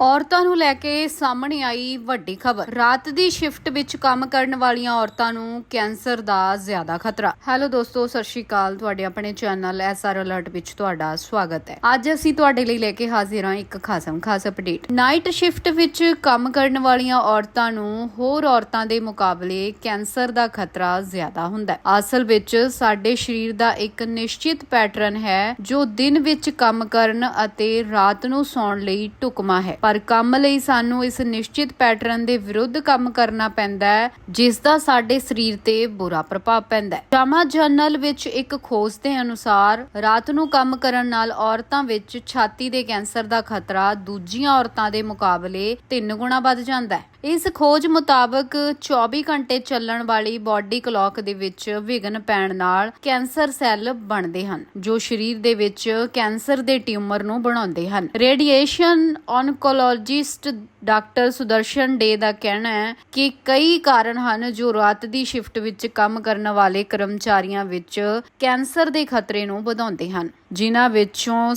ਔਰਤਾਂ ਨੂੰ ਲੈ ਕੇ ਸਾਹਮਣੇ ਆਈ ਵੱਡੀ ਖਬਰ। ਰਾਤ ਦੀ ਸ਼ਿਫਟ ਵਿੱਚ ਕੰਮ ਕਰਨ ਵਾਲੀਆਂ ਔਰਤਾਂ ਨੂੰ ਕੈਂਸਰ ਦਾ ਜ਼ਿਆਦਾ ਖਤਰਾ। ਹੈਲੋ ਦੋਸਤੋ, ਸਤਿ ਸ਼੍ਰੀ ਅਕਾਲ। ਤੁਹਾਡੇ ਆਪਣੇ ਚੈਨਲ ਐਸਆਰ ਅਲਰਟ ਵਿੱਚ ਤੁਹਾਡਾ ਸਵਾਗਤ ਹੈ। ਅੱਜ ਅਸੀਂ ਤੁਹਾਡੇ ਲਈ ਲੈ ਕੇ ਹਾਜ਼ਰ ਹਾਂ ਇੱਕ ਖਾਸਮ ਖਾਸ ਅਪਡੇਟ। ਨਾਈਟ ਸ਼ਿਫਟ ਵਿੱਚ ਕੰਮ ਕਰਨ ਵਾਲੀਆਂ ਔਰਤਾਂ ਨੂੰ ਹੋਰ ਔਰਤਾਂ ਦੇ ਮੁਕਾਬਲੇ ਕੈਂਸਰ ਦਾ ਖਤਰਾ ਜ਼ਿਆਦਾ ਹੁੰਦਾ ਹੈ। ਅਸਲ ਵਿੱਚ ਸਾਡੇ ਸਰੀਰ ਦਾ ਇੱਕ ਨਿਸ਼ਚਿਤ ਪੈਟਰਨ ਹੈ ਜੋ ਦਿਨ ਵਿੱਚ ਕੰਮ ਕਰਨ ਅਤੇ ਰਾਤ ਨੂੰ ਸੌਣ ਲਈ ਢੁਕਮਾ ਹੈ। ਪਰ ਕੰਮ ਲਈ ਸਾਨੂੰ ਇਸ ਨਿਸ਼ਚਿਤ ਪੈਟਰਨ ਦੇ ਵਿਰੁੱਧ ਕੰਮ ਕਰਨਾ ਪੈਂਦਾ ਹੈ, ਜਿਸ ਦਾ ਸਾਡੇ ਸਰੀਰ ਤੇ ਬੁਰਾ ਪ੍ਰਭਾਵ ਪੈਂਦਾ ਹੈ। ਜਾਮਾ ਜਰਨਲ ਵਿੱਚ ਇੱਕ ਖੋਜ ਦੇ ਅਨੁਸਾਰ, ਰਾਤ ਨੂੰ ਕੰਮ ਕਰਨ ਨਾਲ ਔਰਤਾਂ ਵਿੱਚ ਛਾਤੀ ਦੇ ਕੈਂਸਰ ਦਾ ਖਤਰਾ ਦੂਜੀਆਂ ਔਰਤਾਂ ਦੇ ਮੁਕਾਬਲੇ 3 ਗੁਣਾ ਵੱਧ ਜਾਂਦਾ ਹੈ। ਇਸ ਖੋਜ ਮੁਤਾਬਕ 24 ਘੰਟੇ ਚੱਲਣ ਵਾਲੀ ਬਾਡੀ ਕਲੌਕ ਦੇ ਵਿੱਚ ਵਿਘਨ ਪੈਣ ਨਾਲ ਕੈਂਸਰ ਸੈੱਲ ਬਣਦੇ ਹਨ, ਜੋ ਸਰੀਰ ਦੇ ਵਿੱਚ ਕੈਂਸਰ ਦੇ ਟਿਊਮਰ ਨੂੰ ਬਣਾਉਂਦੇ ਹਨ। Radiation oncologist doctor Sudarshan De ਦਾ ਕਹਿਣਾ ਹੈ ਕਿ ਕਈ ਕਾਰਨ ਹਨ ਜੋ ਰਾਤ ਦੀ ਸ਼ਿਫਟ ਵਿੱਚ ਕੰਮ ਕਰਨ ਵਾਲੇ ਕਰਮਚਾਰੀਆਂ ਵਿੱਚ ਕੈਂਸਰ ਦੇ ਖਤਰੇ ਨੂੰ ਵਧਾਉਂਦੇ ਹਨ। ਜਿਨ੍ਹਾਂ ਵਿੱਚੋਂ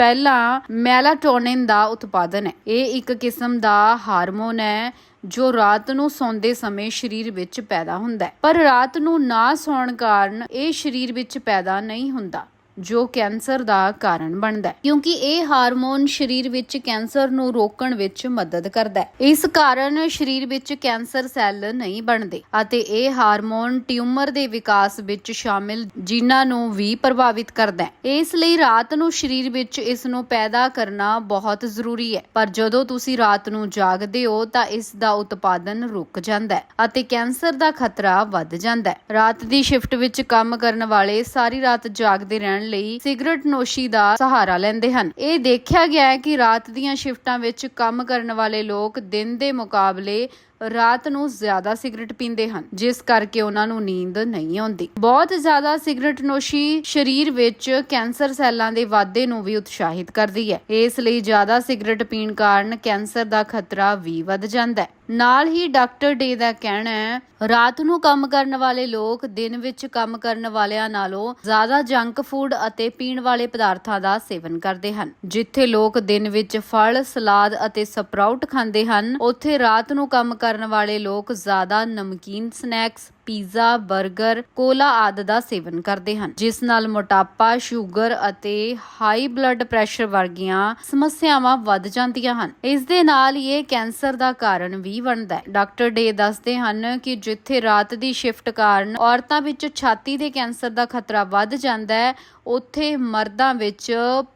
ਪਹਿਲਾ ਮੈਲਾਟੋਨਿਨ ਦਾ ਉਤਪਾਦਨ ਹੈ। ਇਹ ਇੱਕ ਕਿਸਮ ਦਾ ਹਾਰਮੋਨ ਹੈ ਜੋ ਰਾਤ ਨੂੰ ਸੌਂਦੇ ਸਮੇਂ ਸਰੀਰ ਵਿੱਚ ਪੈਦਾ ਹੁੰਦਾ ਹੈ। ਪਰ ਰਾਤ ਨੂੰ ਨਾ ਸੌਣ ਕਾਰਨ ਇਹ ਸਰੀਰ ਵਿੱਚ ਪੈਦਾ ਨਹੀਂ ਹੁੰਦਾ। ਜੋ ਕੈਂਸਰ ਦਾ ਕਾਰਨ ਬਣਦਾ ਹੈ, ਕਿਉਂਕਿ ਇਹ ਹਾਰਮੋਨ ਸਰੀਰ ਵਿੱਚ ਕੈਂਸਰ ਨੂੰ ਰੋਕਣ ਵਿੱਚ ਮਦਦ ਕਰਦਾ ਹੈ। ਇਸ ਕਾਰਨ ਸਰੀਰ ਵਿੱਚ ਕੈਂਸਰ ਸੈੱਲ ਨਹੀਂ ਬਣਦੇ ਅਤੇ ਇਹ ਹਾਰਮੋਨ ਟਿਊਮਰ ਦੇ ਵਿਕਾਸ ਵਿੱਚ ਸ਼ਾਮਿਲ ਜੀਨਾਂ ਨੂੰ ਵੀ ਪ੍ਰਭਾਵਿਤ ਕਰਦਾ ਹੈ। ਇਸ ਲਈ ਰਾਤ ਨੂੰ ਸਰੀਰ ਵਿੱਚ ਇਸ ਨੂੰ ਪੈਦਾ ਕਰਨਾ ਬਹੁਤ ਜ਼ਰੂਰੀ ਹੈ। ਪਰ ਜਦੋਂ ਤੁਸੀਂ ਰਾਤ ਨੂੰ ਜਾਗਦੇ ਹੋ, ਤਾਂ ਇਸ ਦਾ ਉਤਪਾਦਨ ਰੁਕ ਜਾਂਦਾ ਹੈ ਅਤੇ ਕੈਂਸਰ ਦਾ ਖਤਰਾ ਵੱਧ ਜਾਂਦਾ ਹੈ। ਰਾਤ ਦੀ ਸ਼ਿਫਟ ਵਿੱਚ ਕੰਮ ਕਰਨ ਵਾਲੇ ਸਾਰੀ ਰਾਤ ਜਾਗਦੇ ਰਹਿਣ ਲਈ ਸਿਗਰਟ ਨੋਸ਼ੀ ਦਾ ਸਹਾਰਾ ਲੈਂਦੇ ਹਨ। ਇਹ ਦੇਖਿਆ ਗਿਆ ਹੈ ਕਿ ਰਾਤ ਦੀਆਂ ਸ਼ਿਫਟਾਂ ਵਿੱਚ ਕੰਮ ਕਰਨ ਵਾਲੇ ਲੋਕ ਦਿਨ ਦੇ ਮੁਕਾਬਲੇ ਰਾਤ ਨੂੰ ਜ਼ਿਆਦਾ ਸਿਗਰਟ ਪੀਂਦੇ ਹਨ, ਜਿਸ ਕਰਕੇ ਉਹਨਾਂ ਨੂੰ ਨੀਂਦ ਨਹੀਂ ਆਉਂਦੀ। ਬਹੁਤ ਜ਼ਿਆਦਾ ਸਿਗਰਟ ਨੋਸ਼ੀ ਸਰੀਰ ਵਿੱਚ ਕੈਂਸਰ ਸੈੱਲਾਂ ਦੇ ਵਾਧੇ ਨੂੰ ਵੀ ਉਤਸ਼ਾਹਿਤ ਕਰਦੀ ਹੈ। ਇਸ ਲਈ ਜ਼ਿਆਦਾ ਸਿਗਰਟ ਪੀਣ ਕਾਰਨ ਕੈਂਸਰ ਦਾ ਖਤਰਾ ਵੀ ਵੱਧ ਜਾਂਦਾ ਹੈ। ਨਾਲ ਹੀ ਡਾਕਟਰ ਡੇ ਦਾ ਕਹਿਣਾ ਹੈ, ਰਾਤ ਨੂੰ ਕੰਮ ਕਰਨ ਵਾਲੇ ਲੋਕ ਦਿਨ ਵਿੱਚ ਕੰਮ ਕਰਨ ਵਾਲਿਆਂ ਨਾਲੋਂ ਜ਼ਿਆਦਾ ਜੰਕ ਫੂਡ ਅਤੇ ਪੀਣ ਵਾਲੇ ਪਦਾਰਥਾਂ ਦਾ ਸੇਵਨ ਕਰਦੇ ਹਨ। ਜਿੱਥੇ ਲੋਕ ਦਿਨ ਵਿੱਚ ਫਲ, ਸਲਾਦ ਅਤੇ ਸਪਰਾਊਟ ਖਾਂਦੇ ਹਨ, ਉੱਥੇ ਰਾਤ ਨੂੰ ਕੰਮ ਕਰਨ ਵਾਲੇ ਲੋਕ ਜ਼ਿਆਦਾ ਨਮਕੀਨ ਸਨੈਕਸ ਪੀਜ਼ਾ 버ਗਰ ਕੋਲਾ ਆਦਿ ਦਾ ਸੇਵਨ ਕਰਦੇ ਹਨ, ਜਿਸ ਨਾਲ ਮੋਟਾਪਾ, ਸ਼ੂਗਰ ਅਤੇ ਹਾਈ ਬਲੱਡ ਪ੍ਰੈਸ਼ਰ ਵਰਗੀਆਂ ਸਮੱਸਿਆਵਾਂ ਵੱਧ ਜਾਂਦੀਆਂ ਹਨ। ਇਸ ਦੇ ਨਾਲ ਹੀ ਇਹ ਕੈਂਸਰ ਦਾ ਕਾਰਨ ਵੀ ਬਣਦਾ ਹੈ। ਡਾਕਟਰ ਡੇ ਦੱਸਦੇ ਹਨ ਕਿ ਜਿੱਥੇ ਰਾਤ ਦੀ ਸ਼ਿਫਟ ਕਾਰਨ ਔਰਤਾਂ ਵਿੱਚ ਛਾਤੀ ਦੇ ਕੈਂਸਰ ਦਾ ਖਤਰਾ ਵੱਧ ਜਾਂਦਾ ਹੈ, ਉੱਥੇ ਮਰਦਾਂ ਵਿੱਚ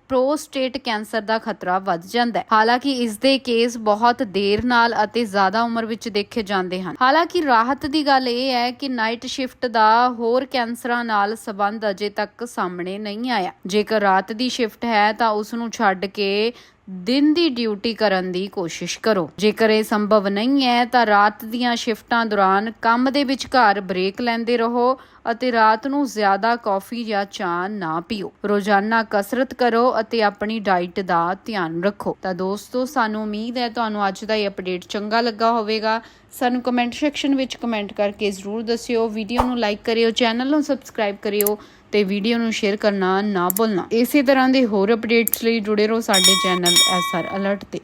ਪ੍ਰੋਸਟੇਟ ਕੈਂਸਰ ਦਾ ਖਤਰਾ ਵੱਧ ਜਾਂਦਾ ਹੈ। ਹਾਲਾਂਕਿ ਇਸ ਦੇ ਕੇਸ ਬਹੁਤ ਦੇਰ ਨਾਲ ਅਤੇ ਜ਼ਿਆਦਾ ਉਮਰ ਵਿੱਚ ਦੇਖੇ ਜਾਂਦੇ ਹਨ। ਹਾਲਾਂਕਿ ਰਾਹਤ ਦੀ ਗੱਲ ਇਹ ਹੈ ਕਿ ਨਾਈਟ ਸ਼ਿਫਟ ਦਾ ਹੋਰ ਕੈਂਸਰਾਂ ਨਾਲ ਸੰਬੰਧ ਅਜੇ ਤੱਕ ਸਾਹਮਣੇ ਨਹੀਂ ਆਇਆ। ਜੇਕਰ ਰਾਤ ਦੀ ਸ਼ਿਫਟ ਹੈ ਤਾਂ ਉਸ ਨੂੰ ਛੱਡ ਕੇ ਦਿਨ ਦੀ ਡਿਊਟੀ ਕਰਨ ਦੀ ਕੋਸ਼ਿਸ਼ ਕਰੋ। ਜੇਕਰ ਇਹ ਸੰਭਵ ਨਹੀਂ ਹੈ, ਤਾਂ ਰਾਤ ਦੀਆਂ ਸ਼ਿਫਟਾਂ ਦੌਰਾਨ ਕੰਮ ਦੇ ਵਿਚਕਾਰ ਬ੍ਰੇਕ ਲੈਂਦੇ ਰਹੋ ਅਤੇ ਰਾਤ ਨੂੰ ਜ਼ਿਆਦਾ ਕੌਫੀ ਜਾਂ ਚਾਹ ਨਾ ਪੀਓ। ਰੋਜ਼ਾਨਾ ਕਸਰਤ ਕਰੋ ਅਤੇ ਆਪਣੀ ਡਾਈਟ ਦਾ ਧਿਆਨ ਰੱਖੋ। ਤਾਂ ਦੋਸਤੋ, ਸਾਨੂੰ ਉਮੀਦ ਹੈ ਤੁਹਾਨੂੰ ਅੱਜ ਦਾ ਇਹ ਅਪਡੇਟ ਚੰਗਾ ਲੱਗਾ ਹੋਵੇਗਾ। ਸਾਨੂੰ ਕਮੈਂਟ ਸੈਕਸ਼ਨ ਵਿੱਚ ਕਮੈਂਟ ਕਰਕੇ ਜ਼ਰੂਰ ਦੱਸਿਓ। ਵੀਡੀਓ ਨੂੰ ਲਾਈਕ ਕਰਿਓ ਚੈਨਲ ਨੂੰ ਸਬਸਕ੍ਰਾਈਬ ਕਰਿਓ। ਤੇ ਵੀਡੀਓ ਨੂੰ ਸ਼ੇਅਰ ਕਰਨਾ ਨਾ ਭੁੱਲਣਾ। ਇਸੇ ਤਰ੍ਹਾਂ ਦੇ ਹੋਰ ਅਪਡੇਟਸ ਲਈ ਜੁੜੇ ਰਹੋ ਸਾਡੇ ਚੈਨਲ ਐਸਆਰ ਅਲਰਟ ਤੇ।